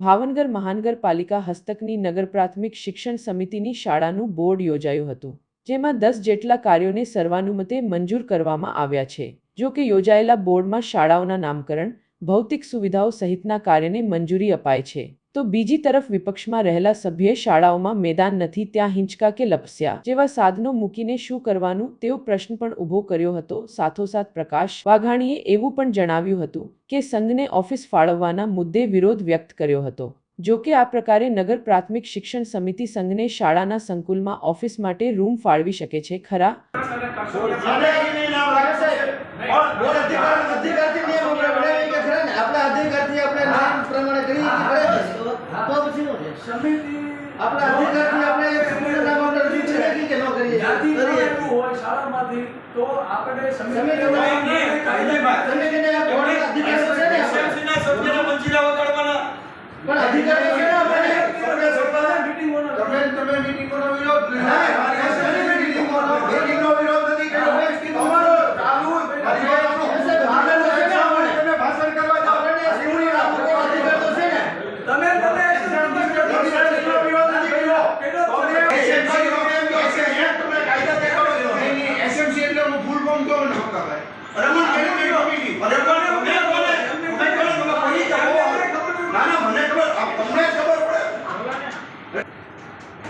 ભાવનગર મહાનગરપાલિકા હસ્તકની નગર પ્રાથમિક શિક્ષણ સમિતિની શાળાનું બોર્ડ યોજાયું હતું, જેમાં દસ જેટલા કાર્યોને સર્વાનુમતે મંજૂર કરવામાં આવ્યા છે. જો કે યોજાયેલા બોર્ડમાં શાળાઓના નામકરણ, ભૌતિક સુવિધાઓ સહિતના કાર્યને મંજૂરી અપાય છે. તો બીજી તરફ વિપક્ષમાં રહેલા સભ્યે શાળાઓમાં મેદાન નથી ત્યાં હિંચકા કે લપસ્યા જેવા સાધનો મૂકીને શું કરવાનું તેવો પ્રશ્ન પણ ઊભો કર્યો હતો સાથોસાથ પ્રકાશ વાઘાણીએ એવું પણ જણાવ્યું હતું કે સંઘને ઓફિસ ફાળવવાના મુદ્દે વિરોધ વ્યક્ત કર્યો હતો જો કે આ પ્રકારે નગર પ્રાથમિક શિક્ષણ સમિતિ સંઘને શાળાના સંકુલમાં ઓફિસ માટે રૂમ ફાળવી શકે છે ખરા સમિતિ આપણા અધિકારથી આપણે આપણે રજૂ કે ન કરીએ? કરીએ. હોય શાળામાંથી તો આપણે સમિતિનો સમિતિનો કાયદેમાં. સમિતિને આ અધિકાર છે ને? આપણે. SMC ના સભ્યને મંજીરા વગાડવાના. પણ અધિકાર તો છે ને આપણે સભ્ય સભ્યના મીટિંગોનો તમે તમે મીટિંગોનો વિરોધ નહીં. ના, SMC મીટિંગોનો મીટિંગનો વિરોધ નથી કર્યો. તમારો ચાલુ પરિવારનો એમ સાહેબ, આગળ તો છે ને આપણે. તમે ભાષણ કરવા જાઓ. આપણને સ્કૂલનું નામ મૂકવાનો અધિકાર તો છે ને તમે તમે SMC નો વિરોધ નથી કર્યો. તમે SMC નો એમ કહો કે એમ તમે કાયદા તે કરો છો. SMC એટલે હું full form કહું કેમ રમણ કેબિનેટ કમિટી. અરે પણ તમે કોને? મને કોને? તમે કોઈ જાઓ. ના, ના, મને ખબર. આપ તમને ખબર પડે.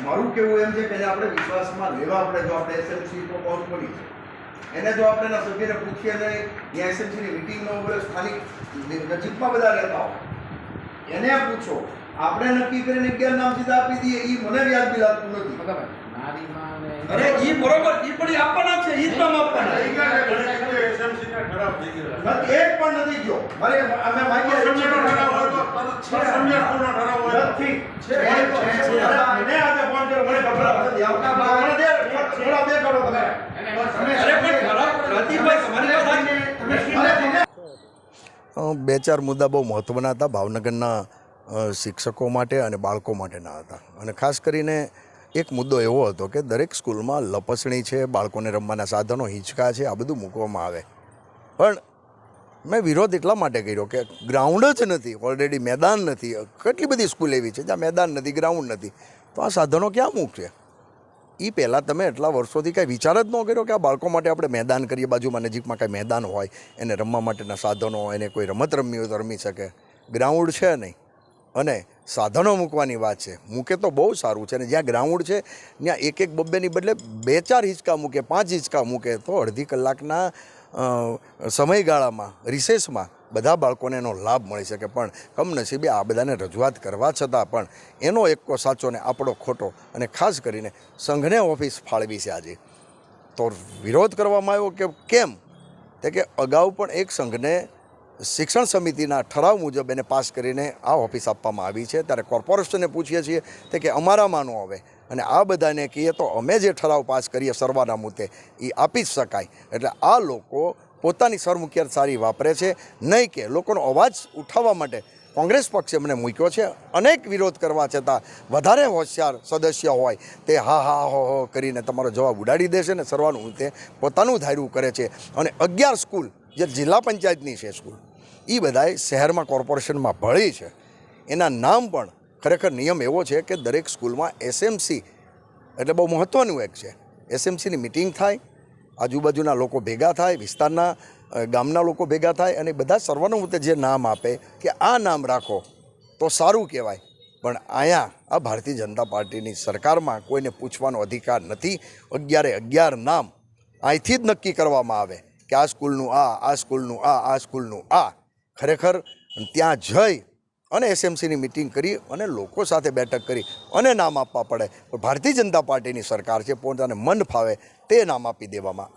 મારું કેવું એમ છે કે આપણે વિશ્વાસમાં લેવા આપણે જો આપણે એસએમસી તો કોર્સ પડી છે એને જો આપણે એના સભ્યને પૂછીએ ને ત્યાં એસએમસીની મિટિંગમાં બોલે સ્થાનિક નજીકમાં બધા રહેતા હોય એને પૂછો આપણે નક્કી કરીને અગિયાર નામ સીધા આપી દઈએ એ મને વ્યાજબી લાગતું નથી અરે ઈ બરોબર ઈ પણ આપવાના છે ઈ જ નામ આપવાના. એક પણ નથી ગયો. મારે અમે માંગીએ નથી. મને આજે ફોન કર્યો મને ખબર નથી. આવતા મને દે થોડા દે કરો તમે અરે પણ ખરાબ પ્રતિભાઈ તમારી પાસે અ, બે ચાર મુદ્દા બહુ મહત્ત્વના હતા ભાવનગરના શિક્ષકો માટે અને બાળકો માટેના હતા. અને ખાસ કરીને એક મુદ્દો એવો હતો કે દરેક સ્કૂલમાં લપસણી છે, બાળકોને રમવાના સાધનો, હિંચકા છે, આ બધું મૂકવામાં આવે. પણ મેં વિરોધ એટલા માટે કર્યો કે ગ્રાઉન્ડ જ નથી ઓલરેડી મેદાન નથી. કેટલી બધી સ્કૂલ એવી છે જ્યાં મેદાન નથી, ગ્રાઉન્ડ નથી. તો આ સાધનો ક્યાં મૂકશે? એ પહેલાં તમે એટલા વર્ષોથી કાંઈ વિચાર જ ન કર્યો કે આ બાળકો માટે આપણે મેદાન કરીએ, બાજુમાં નજીકમાં કાંઈ મેદાન હોય, એને રમવા માટેના સાધનો એને કોઈ રમત રમવી હોય તો રમી શકે. ગ્રાઉન્ડ છે નહીં. અને સાધનો મૂકવાની વાત છે. મૂકે તો બહુ સારું છે અને જ્યાં ગ્રાઉન્ડ છે, ત્યાં એક એક બબ્બેની બદલે બે ચાર હિંચકા મૂકે, પાંચ હિંચકા મૂકે, તો અડધી કલાકના સમયગાળામાં, રિસેસમાં બધા બાળકોને એનો લાભ મળી શકે. પણ કમનસીબે આ બધાને રજૂઆત કરવા છતાં પણ એનો એકો સાચો ને આપણો ખોટો અને ખાસ કરીને સંઘને ઓફિસ ફાળવી છે આજે. તો વિરોધ કરવામાં આવ્યો કે કેમ? તે કે અગાઉ પણ એક સંઘને શિક્ષણ સમિતિના ઠરાવ મુજબ એને પાસ કરીને આ ઓફિસ આપવામાં આવી છે. ત્યારે કોર્પોરેશનને પૂછીએ છીએ તે કે અમારામાં ન આવે. અને આ બધાને કહીએ તો અમે જે ઠરાવ પાસ કરીએ સર્વાના મુદ્દે એ આપી જ શકાય. એટલે આ લોકો પોતાની સરમુખિયાત સારી વાપરે છે. નહીં કે લોકોનો અવાજ ઉઠાવવા માટે કોંગ્રેસ પક્ષે મને મૂક્યો છે. અનેક વિરોધ કરવા છતાં વધારે હોશિયાર સદસ્ય હોય તે હા હા, હો હો કરીને તમારો જવાબ ઉડાડી દેશે ને સર્વાનું તે પોતાનું ધાર્યું કરે છે. અને અગિયાર સ્કૂલ જે જિલ્લા પંચાયતની છે સ્કૂલ એ બધાય શહેરમાં કોર્પોરેશનમાં ભળી છે. એના નામ પણ ખરેખર નિયમ એવો છે કે દરેક સ્કૂલમાં એસએમસી એટલે બહુ મહત્ત્વનું એક છે. એસએમસીની મિટિંગ થાય, આજુબાજુના લોકો ભેગા થાય, વિસ્તારના ગામના લોકો ભેગા થાય અને બધા સર્વાનુમતે જે નામ આપે કે આ નામ રાખો તો સારું કહેવાય. પણ અહીંયા આ ભારતીય જનતા પાર્ટીની સરકારમાં કોઈને પૂછવાનો અધિકાર નથી. અગિયારે અગિયાર નામ અહીંથી જ નક્કી કરવામાં આવે કે આ સ્કૂલનું આ આ સ્કૂલનું આ આ સ્કૂલનું આ. ખરેખર ત્યાં જઈ અને એસએમસીની મિટિંગ કરી અને લોકો સાથે બેઠક કરી અને નામ આપવા પડે ભારતીય જનતા પાર્ટીની સરકાર છે, પોતાને મન ફાવે તે નામ આપી દેવામાં.